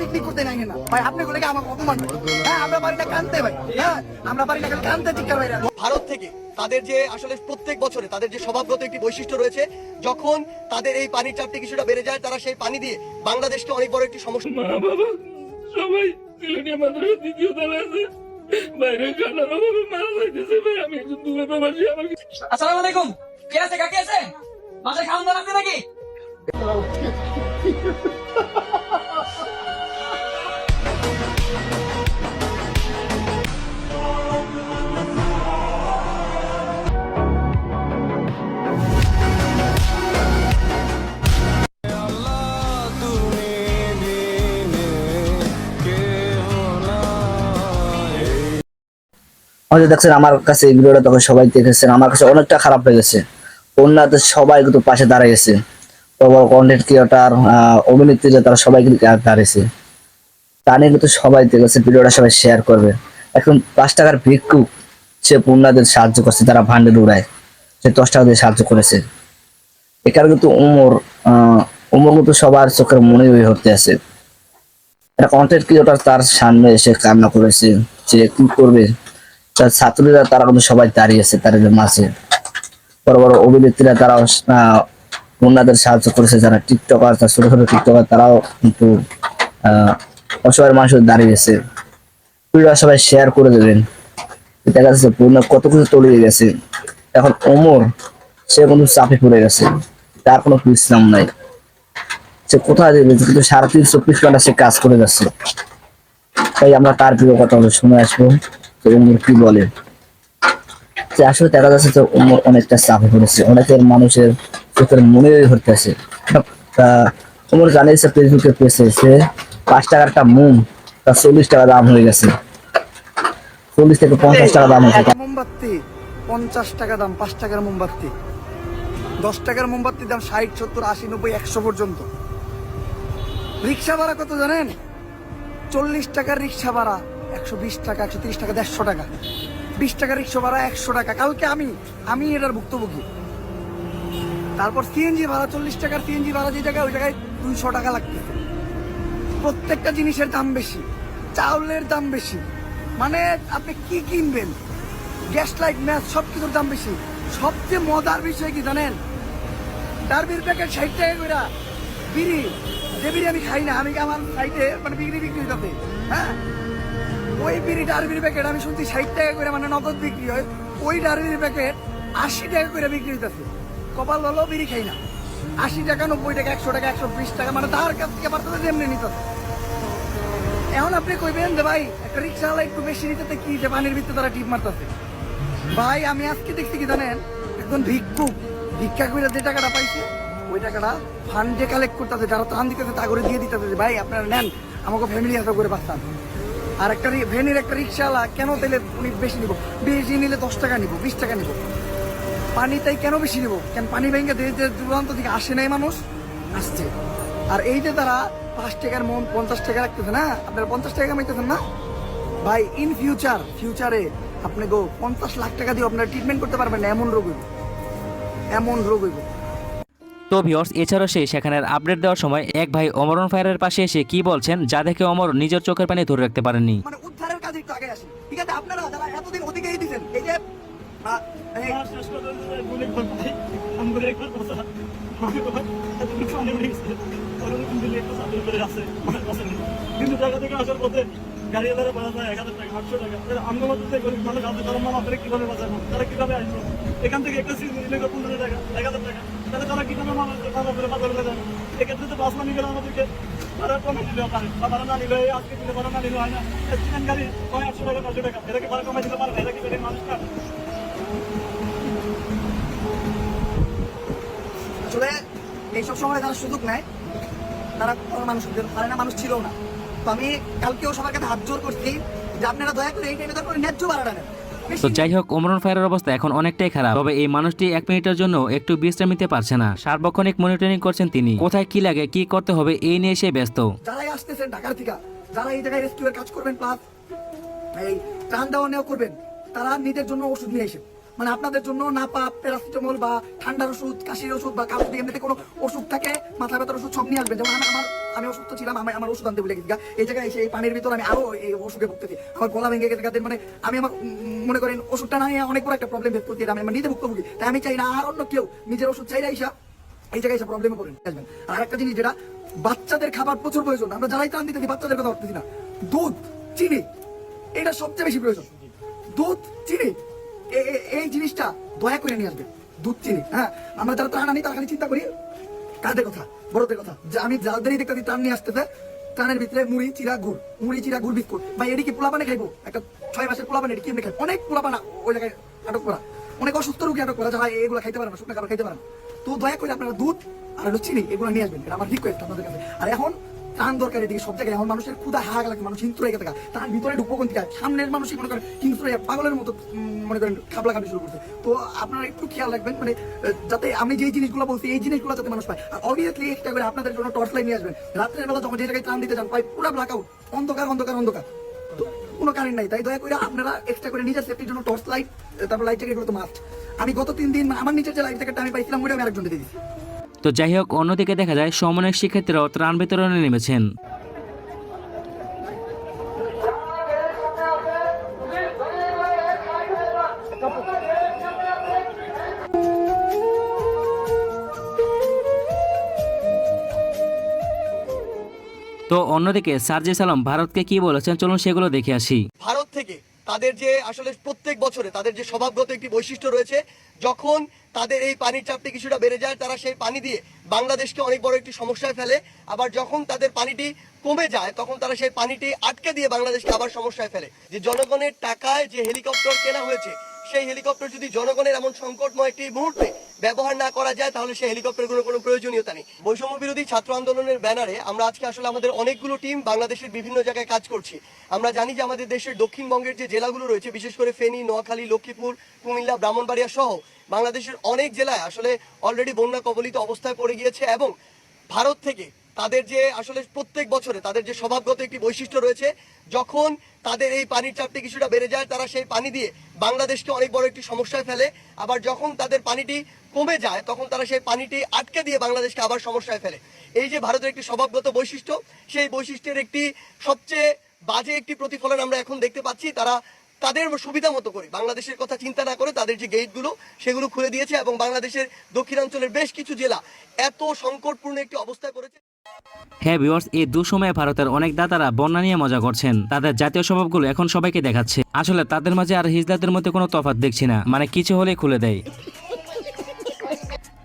Picnic করতে নাই না ভাই আপনি বলে কি আমাকে অপমান হ্যাঁ? আমরা পারি না কানতে ভাই। হ্যাঁ আমরা পারি না কানতে চিৎকার ভাই ভারত থেকে তাদের যে আসলে প্রত্যেক বছরে তাদের যে স্বভাবগত একটি বৈশিষ্ট্য রয়েছে যখন তাদের এই পানির চাপটি কিছুটা বেড়ে যায় তারা সেই পানি দিয়ে বাংলাদেশকে অনেক বড় একটি সমস্যা মা বাবা সবাই সিলেটি মাদ্রাসা দ্বিতীয় তলা আছে। বাইরে অভাবে মারা যাইতেছে ভাই আমি একটু দূরে প্রবাসী আমার আসসালামু আলাইকুম। কে আছে? কাকে আছে? বাসায় খাওয়ান দাওয়া আছে নাকি? হয়তো দেখছেন, আমার কাছে এই ভিডিওটা তখন সবাই দেখেছেন, আমার কাছে অনেকটা খারাপ লেগেছে। অন্যদের সবাই কিন্তু পাশে দাঁড়িয়েছে বড় বড় কন্টেন্ট ক্রিয়েটার অভিনেত্রীরা তারা সবাই কিন্তু দাঁড়িয়েছে তা নিয়ে কিন্তু সবাই দেখেছে, ভিডিওটা সবাই শেয়ার করবে। এখন পাঁচ টাকার ভিক্ষুক সে পূর্ণাদের সাহায্য করছে, তারা ভান্ডেল উড়ায় সে দশ টাকা দিয়ে সাহায্য করেছে। এখানে কিন্তু উমর উমর কিন্তু সবার চোখের মনে হয়ে হতে আছে। একটা কন্টেন্ট ক্রিয়েটার তার সামনে এসে কান্না করেছে, যে কি করবে? ছাত্রীরা তারা কিন্তু সবাই দাঁড়িয়েছে তাদের মাঝে। বড় বড় অভিনেত্রীরা আহ, ওনাদের সাহায্য করেছে যারা টিকটকার ছোট ছোট টিকটকার তারাও কিন্তু অসহায় মানুষ দাঁড়িয়েছে ভিডিওটা সবাই শেয়ার করে দেবেন। দেখা যাচ্ছে পূর্ণ কত কিছু তলিয়ে গেছে। এখন ওমর সে কিন্তু চাপে পড়ে গেছে। তার কোনো বিশ্রাম নাই। সে কোথায় দেবে কিন্তু সারা তিন চব্বিশ ঘণ্টা সে কাজ করে যাচ্ছে। তাই আমরা তার প্রিয় কথা শুনে আসব। উমর কি বলে? যে আসলে দেখা যাচ্ছে যে উমর অনেকটা চাপে পড়েছে। অনেকের মানুষের চোখের মনে ধরতেছে উমর জানিয়েছে ফেসবুকে পেয়েছে সে পাঁচ টাকার একটা মুম তার চল্লিশ টাকা দাম হয়ে গেছে। চল্লিশ থেকে পঞ্চাশ টাকা দাম হয়েছে। মোমবাতি, পঞ্চাশ টাকা দাম, পাঁচ টাকার মোমবাতি। দশ টাকার মোমবাতির দাম ষাট, সত্তর, আশি, নব্বই, একশো পর্যন্ত। রিক্সা ভাড়া কত জানেন? চল্লিশ টাকার রিক্সা ভাড়া। একশো বিশ টাকা, একশো তিরিশ টাকা, দেড়শো টাকা। বিশ টাকার রিক্সা ভাড়া, একশো টাকা। কালকে আমি আমি এটার ভুক্তভোগী। তারপর সিএনজি ভাড়া, চল্লিশ টাকার সিএনজি ভাড়া যে জায়গায়, ওই জায়গায় দুইশো টাকা লাগতেছে প্রত্যেকটা জিনিসের দাম বেশি, চাউলের দাম বেশি। মানে আপনি কি কিনবেন? গ্যাস লাইট, ম্যাচ সব কিছুর দাম বেশি। সবচেয়ে মজার বিষয় কি জানেন? ডারবির প্যাকেট ষাট টাকা করে বিড়ি, যে বিড়ি আমি খাই না, আমি আমার সাইডে মানে বিক্রি বিক্রি হইতাছে? হ্যাঁ? ওই বিড়ি ডারবির প্যাকেট আমি শুনছি ষাট টাকা করে মানে নগদ বিক্রি হয়। ওই ডারবির প্যাকেট আশি টাকা করে বিক্রি হইতাছে। কপাল ভালো, বিড়ি খাই না। আশি টাকা, নব্বই টাকা, একশো টাকা, একশো বিশ টাকা মানে তার কাছ থেকে পারতেছে এমনি নিতেছে এখন আপনি কইবেন যে, ভাই, একটা রিক্সাওয়ালা একটু বেশি নিতে কি যে পানির ভিতরে তারা টিপ মারতেছে? ভাই, আমি আজকে দেখছি কি জানেন? একজন ভিক্ষুক ভিক্ষা করে যে টাকাটা পাইছে, ওই টাকাটা ফান্ডে কালেক্ট করতেছে, যারা ত্রাণ দিতেছে, তা করে দিয়ে দিতেছে ভাই, আপনারা নেন, আমাকে ফ্যামিলি হাতে করে বাঁচান আর একটা ভ্যানের একটা রিক্সাওয়ালা কেন তেলে উনি বেশি নিব? বেশি নিলে দশ টাকা নিব, বিশ টাকা নিব। পানি তাই কেন বেশি নিব? কেন পানি ব্যাংকে দেশ দেশ দূরান্ত থেকে আসে নাই মানুষ, আসছে। আর এই যে তারা পাঁচ টাকার মন পঞ্চাশ টাকা রাখতেছে না, আপনারা পঞ্চাশ টাকা কামাইতেছেন না? ভাই ইন ফিউচার ফিউচারে আপনি গো পঞ্চাশ লাখ টাকা দিয়ে আপনারা ট্রিটমেন্ট করতে পারবেন এমন রোগ হইব। এমন রোগ হইব। তো ভিওর্স এছাড়াও সে সেখানের আপডেট দেওয়ার সময় এক ভাই অমরন ফায়ারের পাশে এসে কি বলছেন যা দেখে অমর নিজের চোখের পানি ধরে রাখতে পারেননি। মানে উদ্ধারের কাজে একটু আগে আসি ঠিক আছে আপনারা যারা এতদিন ওদিকেই দিচ্ছেন এই যে আহ, এই শেষ কথা বলে ভাই। আমার একবার কথা। আমি তোমার এতটুকু পানি উঠে গেছে ওরা নতুন দিল্লি একটা চাদর করে আছে আমার কাছে নেই। কিন্তু জায়গা থেকে আসার পথে গাড়ি এলাকা পাওয়া যায় এক হাজার টাকা আটশো টাকা। তাহলে আমরা মতো গরিব মানুষ আছে তারা মামা কীভাবে বাঁচাবো? তারা কীভাবে আসব? এখান থেকে একটা সিজন পনেরো টাকা এক হাজার টাকা। তারা আসলে এইসব সময় যারা সুযোগ নেয়, তারা কোনো মানুষ পারে না মানুষ ছিল না। তো আমি কালকেও সবার কাছে হাত জোর করছি যে আপনারা দয়া করে এই টাইমে দরকার ন্যায্য ভাড়াটা নেন। তো যাই হোক অমরন ফায়ারের অবস্থা এখন অনেকটাই খারাপ। তবে এই মানুষটি এক মিনিটের জন্য একটু বিশ্রাম নিতে পারছে না। সার্বক্ষণিক মনিটরিং করছেন তিনি। কোথায় কি লাগে, কি করতে হবে, এই নিয়ে সে ব্যস্ত। যারাই আসতেছেন ঢাকার থেকে যারা এই জায়গায় রেস্কিউ কাজ করবেন প্লাস এই ত্রাণ দেওয়া নেওয়া করবেন, তারা নিজের জন্য ওষুধ নিয়ে এসে মানে আপনাদের জন্য নাপা, প্যারাসিটামল বা ঠান্ডার ওষুধ, কাশির ওষুধ বা কাপড় এমনিতে কোনো ওষুধ থাকে, মাথা ব্যথার ওষুধ সব নিয়ে আসবেন। যেমন আমার আমি অসুস্থ ছিলাম আমি আমার ওষুধ আনতে ভুলে গেছি। এই জায়গায় এসে এই পানির ভিতর আমি আরও এই অসুখে ভুগতেছি। আমার গলা ভেঙে গেছে, গাদের মানে আমি আমার মনে করেন ওষুধটা না অনেক বড় একটা প্রবলেম করছি, এটা আমি আমার নিজে ভুক্তভোগী। তাই আমি চাই না আর অন্য কেউ নিজের ওষুধ চাইলে হিসাব এই জায়গায় এসে প্রবলেমে পড়েন আসবেন। আর একটা জিনিস যেটা, বাচ্চাদের খাবার প্রচুর প্রয়োজন। আমরা যারাই ত্রাণ দিতেছি, বাচ্চাদের কথা ভাবতেছি না। দুধ, চিনি, এটা সবচেয়ে বেশি প্রয়োজন। দুধ, চিনি এই জিনিসটা দয়া করে নিয়ে আসবে দুধ, চিনি হ্যাঁ। আমরা যারা ত্রাণ আনি, তারা খালি চিন্তা করি কাদের কথা, বড়দের কথা। যে আমি দেখতে নিয়ে ভিতরে মুড়ি, চিরা, গুড়। মুড়ি, চিরা, গুড়, বিস্কুট। ভাই, এটি কি পোলাপানে খাইবো? একটা ছয় মাসের পোলাপানে এটি কেমনে খাই অনেক পোলাপানা ওই জায়গায় আটক করা। অনেক অসুস্থ রোগী আটক করা যারা এগুলো খাইতে পারে না খাবার খাইতে পারে না। তো দয়া করে আপনারা দুধ আর হলো চিনি, এগুলো নিয়ে আসবেন। এটা আমার রিকোয়েস্ট আপনাদের কাছে। আর এখন দরকার এদিকে সব জায়গায়। মানুষের ক্ষুদা লাগে, মানুষ গেছে তার ভিতরে সামনের মানুষই মনে করেন পাগলের মতো মনে করেন খাবলা খাবি শুরু করছে। তো আপনারা একটু খেয়াল রাখবেন মানে যাতে আমি জিনিসগুলো বলছি, এই জিনিসগুলো যাতে মানুষ পায়। আর অবভিয়াসলি একটা করে আপনাদের জন্য টর্চ লাইট নিয়ে আসবেন। রাত্রের বেলা যখন যে জায়গায় ত্রাণ দিতে যান পাই পুরো ব্ল্যাক আউট অন্ধকার অন্ধকার অন্ধকার। তো কোনো কারেন্ট নাই, তাই দয়া করে আপনারা এক্সট্রা করে নিজের সেফটির জন্য টর্চ লাইট তারপর লাইট জ্যাকেট তো মাস্ট আমি গত তিন দিন আমার নিচের যে লাইট জ্যাকেটটা আমি পাইছিলাম ওটা আমি আরেকজন দিয়ে দিয়েছি। তো যাই হোক, অন্যদিকে দেখা যায় সমন্বয়ক শিক্ষার্থীরাও ত্রাণ বিতরণে নেমেছেন। তো অন্যদিকে সার্জিস আলম ভারতকে কি বলেছেন? চলুন সেগুলো দেখে আসি। ভারত থেকে তাদের যে আসলে প্রত্যেক বছরে তাদের যে স্বভাবগত একটি বৈশিষ্ট্য রয়েছে, যখন তাদের এই পানির চাপটি কিছুটা বেড়ে যায়, তারা সেই পানি দিয়ে বাংলাদেশকে অনেক বড় একটি সমস্যায় ফেলে। আবার যখন তাদের পানিটি কমে যায়, তখন তারা সেই পানিটি আটকে দিয়ে বাংলাদেশকে আবার সমস্যায় ফেলে। যে জনগণের টাকায় যে হেলিকপ্টার কেনা হয়েছে, সেই হেলিকপ্টার যদি জনগণের এমন সংকটময় একটি মুহূর্তে ব্যবহার না করা যায়, তাহলে সেই হেলিকপ্টারগুলোর কোনো প্রয়োজনীয়তা নেই। বৈষম্য বিরোধী ছাত্র আন্দোলনের ব্যানারে আমরা আজকে আসলে আমাদের অনেকগুলো টিম বাংলাদেশের বিভিন্ন জায়গায় কাজ করছি। আমরা জানি যে আমাদের দেশের দক্ষিণবঙ্গের যে জেলাগুলো রয়েছে, বিশেষ করে ফেনী, নোয়াখালী, লক্ষ্মীপুর, কুমিল্লা, ব্রাহ্মণবাড়িয়া সহ বাংলাদেশের অনেক জেলায় আসলে অলরেডি বন্যা কবলিত অবস্থায় পড়ে গিয়েছে এবং ভারত থেকে তাদের যে আসলে প্রত্যেক বছরে তাদের যে স্বভাবগত একটি বৈশিষ্ট্য রয়েছে, যখন তাদের এই পানির চাপটি কিছুটা বেড়ে যায়, তারা সেই পানি দিয়ে বাংলাদেশকে অনেক বড় একটি সমস্যায় ফেলে। আবার যখন তাদের পানিটি কমে যায়, তখন তারা সেই পানিটি আটকে দিয়ে বাংলাদেশকে আবার সমস্যায় ফেলে। এই যে ভারতের একটি স্বভাবগত বৈশিষ্ট্য, সেই বৈশিষ্ট্যের একটি সবচেয়ে বাজে একটি প্রতিফলন আমরা এখন দেখতে পাচ্ছি। তারা তাদের সুবিধা মতো করে, বাংলাদেশের কথা চিন্তা না করে তাদের যে গেটগুলো সেগুলো খুলে দিয়েছে এবং বাংলাদেশের দক্ষিণাঞ্চলের বেশ কিছু জেলা এত সংকটপূর্ণ একটি অবস্থায় করেছে হ্যাঁ ভিউয়ার্স, এই দুঃসময়ে ভারতের অনেক দাতারা বন্যা নিয়ে মজা করছেন। তাদের জাতীয় স্বভাবগুলো এখন সবাইকে দেখাচ্ছে। আসলে তাদের মাঝে আর হিজলাদের মধ্যে কোনো তফাত দেখছি না মানে কিছু হলেই খুলে দেয়।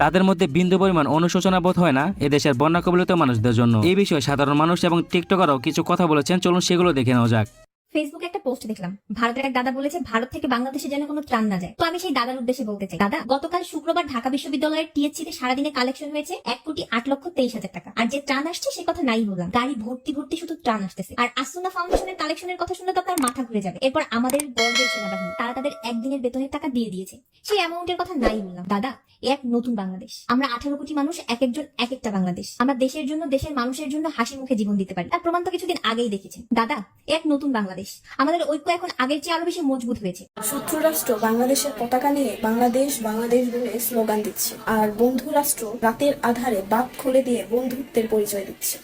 তাদের মধ্যে বিন্দু পরিমাণ অনুশোচনা বোধ হয় না এদেশের বন্যা কবলিত মানুষদের জন্য। এই বিষয়ে সাধারণ মানুষ এবং টিকটকারও কিছু কথা বলেছেন, চলুন সেগুলো দেখে নেওয়া যাক। ফেসবুকে একটা পোস্ট দেখলাম। ভারতের এক দাদা বলেছে, ভারত থেকে বাংলাদেশে যেন কোনো ত্রাণ না যায়। তো আমি সেই দাদার উদ্দেশ্যে বলতে চাই। দাদা, গতকাল শুক্রবার ঢাকা বিশ্ববিদ্যালয়ের টিএসসি তে সারাদিনে কালেকশন হয়েছে এক কোটি আট লক্ষ তেইশ হাজার টাকা। আর যে ত্রাণ আসছে, সে কথা নাই বললাম। গাড়ি ভর্তি ভর্তি শুধু ত্রাণ আসতেছে। আর আসুনা ফাউন্ডেশনের কালেকশনের কথা শুনলে তো আপনার মাথা ঘুরে যাবে। এরপর আমাদের গর্বের সেনাবাহিনী, তারা তাদের একদিনের বেতনের টাকা দিয়ে দিয়েছে। সেই অ্যামাউন্টের কথা নাই বললাম। দাদা এক নতুন বাংলাদেশ। আমরা আঠারো কোটি মানুষ, এক একজন, এক একটা বাংলাদেশ। আমরা দেশের জন্য, দেশের মানুষের জন্য হাসি মুখে জীবন দিতে পারি। তার প্রমাণ তো কিছুদিন আগেই দেখেছেন দাদা এক নতুন বাংলাদেশ। আমাদের ঐক্য এখন আগের চেয়ে আরও বেশি মজবুত হয়েছে। শত্রু রাষ্ট্র বাংলাদেশের পতাকা নিয়ে বাংলাদেশ বাংলাদেশ বলে স্লোগান দিচ্ছে। আর বন্ধু রাষ্ট্র রাতের আধারে বাদ খুলে দিয়ে বন্ধুত্বের পরিচয় দিচ্ছে।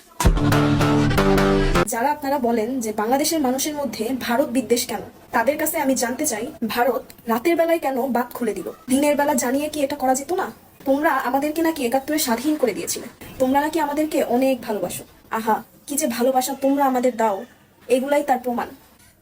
যারা আপনারা বলেন যে বাংলাদেশের মানুষের মধ্যে ভারত বিদ্বেষ কেন? তাদের কাছে আমি জানতে চাই, ভারত রাতের বেলায় কেন বাদ খুলে দিল? দিনের বেলা জানিয়ে কি এটা করা যেত না? তোমরা আমাদেরকে নাকি একাত্তরে স্বাধীন করে দিয়েছিলে। তোমরা নাকি আমাদেরকে অনেক ভালোবাসো। আহা, কি যে ভালোবাসা তোমরা আমাদের দাও, এগুলাই তার প্রমাণ।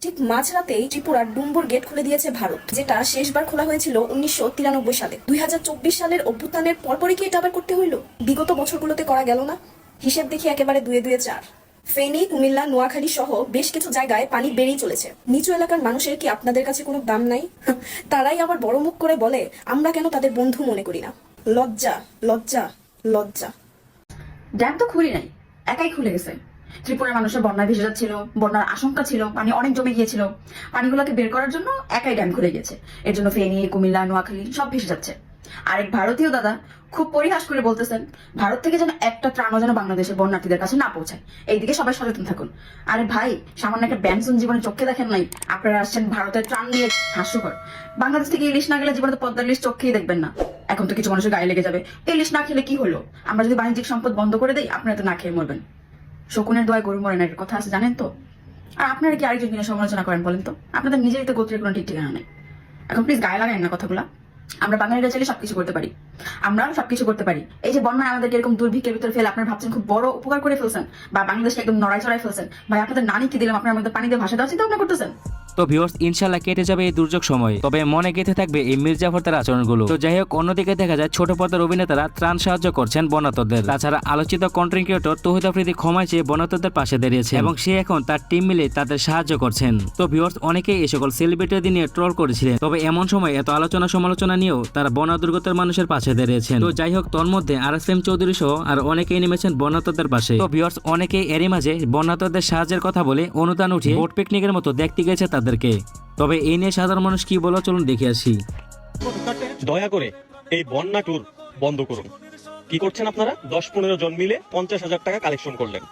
ঠিক মাঝরাতেই ত্রিপুরার ডুম্বুর গেট খুলে দিয়েছে ভারত, যেটা শেষবার খোলা হয়েছিল উনিশশো তিরানব্বই সালে। দুই হাজার চব্বিশ সালের অভ্যুত্থানের পরপরই কি এটা আবার করতে হইল? বিগত বছরগুলোতে করা গেল না? হিসেব দেখি একেবারে দুয়ে দুয়ে চার। ফেনী, কুমিল্লা, নোয়াখালী সহ বেশ কিছু জায়গায় পানি বেড়েই চলেছে। নিচু এলাকার মানুষের কি আপনাদের কাছে কোনো দাম নাই? তারাই আবার বড় মুখ করে বলে, আমরা কেন তাদের বন্ধু মনে করি না? লজ্জা লজ্জা লজ্জা। ড্যাম তো খুলি নাই, একাই খুলে গেছে। ত্রিপুরার মানুষের বন্যায় ভেসে যাচ্ছিল, বন্যার আশঙ্কা ছিল, পানি অনেক জমে গিয়েছিল। পানিগুলোকে বের করার জন্য একাই ড্যাম খুলে গেছে। এর জন্য ফেনী, কুমিল্লা, নোয়াখালী সব ভেসে যাচ্ছে। আরেক ভারতীয় দাদা খুব পরিহাস করে বলতেছেন, ভারত থেকে যেন একটা ত্রাণও যেন বাংলাদেশের বন্যার্থীদের কাছে না পৌঁছায়। এইদিকে সবাই সচেতন থাকুন। আরে ভাই, সামান্য একটা ব্যানসন জীবনে চোখে দেখেন নাই? আপনারা আসছেন ভারতের ত্রাণ নিয়ে হাস্যকর। বাংলাদেশ থেকে ইলিশ না গেলে জীবনে তো পদ্মার ইলিশ চোখেই দেখবেন না। এখন তো কিছু মানুষের গায়ে লেগে যাবে। ইলিশ না খেলে কি হলো? আমরা যদি বাণিজ্যিক সম্পদ বন্ধ করে দেই, আপনারা তো না খেয়ে মরবেন। শকুনের দোয়ায় গরু মরে না কথা আছে জানেন তো? আর আপনারা কি আরেকজন কিনে সমালোচনা করেন বলেন তো? আপনাদের নিজের তো গোত্রের কোনো ঠিক ঠিকানা নেই। এখন প্লিজ গায়ে লাগাই না কথাগুলো। আমরা বাঙালিরা চাইলে সবকিছু করতে পারি। আমরাও সবকিছু করতে পারি। এই যে বন্যায় আমাদেরকে এরকম দুর্ভিক্ষের ভিতরে ফেলে আপনারা ভাবছেন খুব বড় উপকার করে ফেলছেন, বা বাংলাদেশকে একদম নড়াই চড়াই ফেলছেন। ভাই, আপনাদের নানি কি দিলাম? আপনার মধ্যে পানি দিয়ে ভাষা দেওয়া চিন্তা ভাবনা করতেছেন? তো ভিউয়ার্স ইনশাল্লাহ কেটে যাবে এই দুর্যোগ সময়। তবে মনে গেঁথে থাকবে এই মির্জাফরদের আচরণগুলো। তো যাই হোক, অন্যদিকে দেখা যায়, ছোট পর্দার অভিনেতারা ত্রাণ সাহায্য করছেন বনাতদের তাছাড়া আলোচিত কন্টেন্ট ক্রিয়েটর তহিদ আফ্রিদি ক্ষমা চেয়ে বনাতদের পাশে দাঁড়িয়েছে এবং সে এখন তার টিম মিলে তাদের সাহায্য করছেন। তো ভিউয়ার্স অনেকেই এই সকল সেলিব্রিটিদের নিয়ে ট্রল করেছিলেন। তবে এমন সময় এত আলোচনা সমালোচনা নিয়েও তারা বনা দুর্গতের মানুষের পাশে দাঁড়িয়েছেন। তো যাই হোক তোর মধ্যে আর এস এম চৌধুরী সহ আর অনেকেই নেমেছেন বন্যাতদের পাশে। তো ভিউয়ার্স অনেকেই এরই মাঝে বন্যাতদের সাহায্যের কথা বলে অনুদান উঠিয়ে বোট পিকনিকের মতো দেখতে গেছে তাদেরকে তবে এই নিয়ে সাধারণ মানুষ কি বলো চলুন দেখে আসি। দয়া করে এই বন্যা ট্যুর বন্ধ করুন। কি করছেন আপনারা? দশ পনেরো জন মিলে পঞ্চাশ হাজার টাকা কালেকশন করলেন।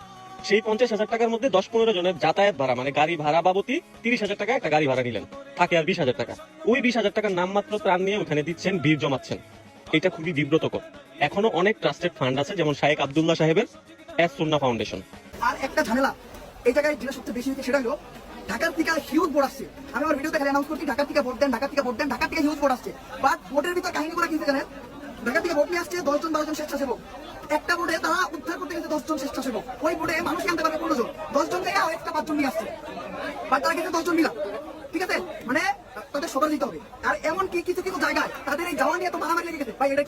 সেই পঞ্চাশ হাজার টাকার মধ্যে দশ পনেরো জনের যাতায়াত ভাড়া মানে গাড়ি ভাড়া বাবতি তিরিশ হাজার টাকা একটা গাড়ি ভাড়া নিলেন। থাকে আর বিশ হাজার টাকা। ওই বিশ হাজার টাকার নামমাত্র ত্রাণ নিয়ে ওখানে দিচ্ছেন ভিড় জমাচ্ছেন। এটা খুবই বিব্রতকর। এখনও অনেক ট্রাস্টেড ফান্ড আছে যেমন শাহেক আবদুল্লাহ সাহেবের এস সুন্না ফাউন্ডেশন। আর একটা ঝামেলা। এই জায়গায় যেটা সবচেয়ে বেশি হচ্ছে সেটা হলো ঢাকার থেকে হিউজ বোর্ড আসছে। আমি আমার ভিডিওতে খালি অ্যানাউন্স করছি, ঢাকার থেকে ভোট দেন, ঢাকার থেকে ভোট দেন, ঢাকার থেকে হিউজ বোর্ড আসছে। বাট ভোটের ভিতর কাহিনী করে কিনতে জানেন? ঢাকার থেকে ভোট নিয়ে আসছে দশজন, বারোজন স্বেচ্ছাসেবক। একটা বোর্ডে তারা উদ্ধার করতে গেছে দশজন স্বেচ্ছাসেবক। ওই বোর্ডে মানুষ আনতে পারবে পনেরো জন। দশজন থেকে আর একটা পাঁচজন নিয়ে আসছে। বাট তারা কিন্তু দশজন মিলা ঠিক আছে? মানে তাদের সবার দিতে হবে। আর এমন কি কিছু কিছু জায়গায় তাদের এই যাওয়া নিয়ে তো মারামারি লেগে গেছে? ভাই, এটা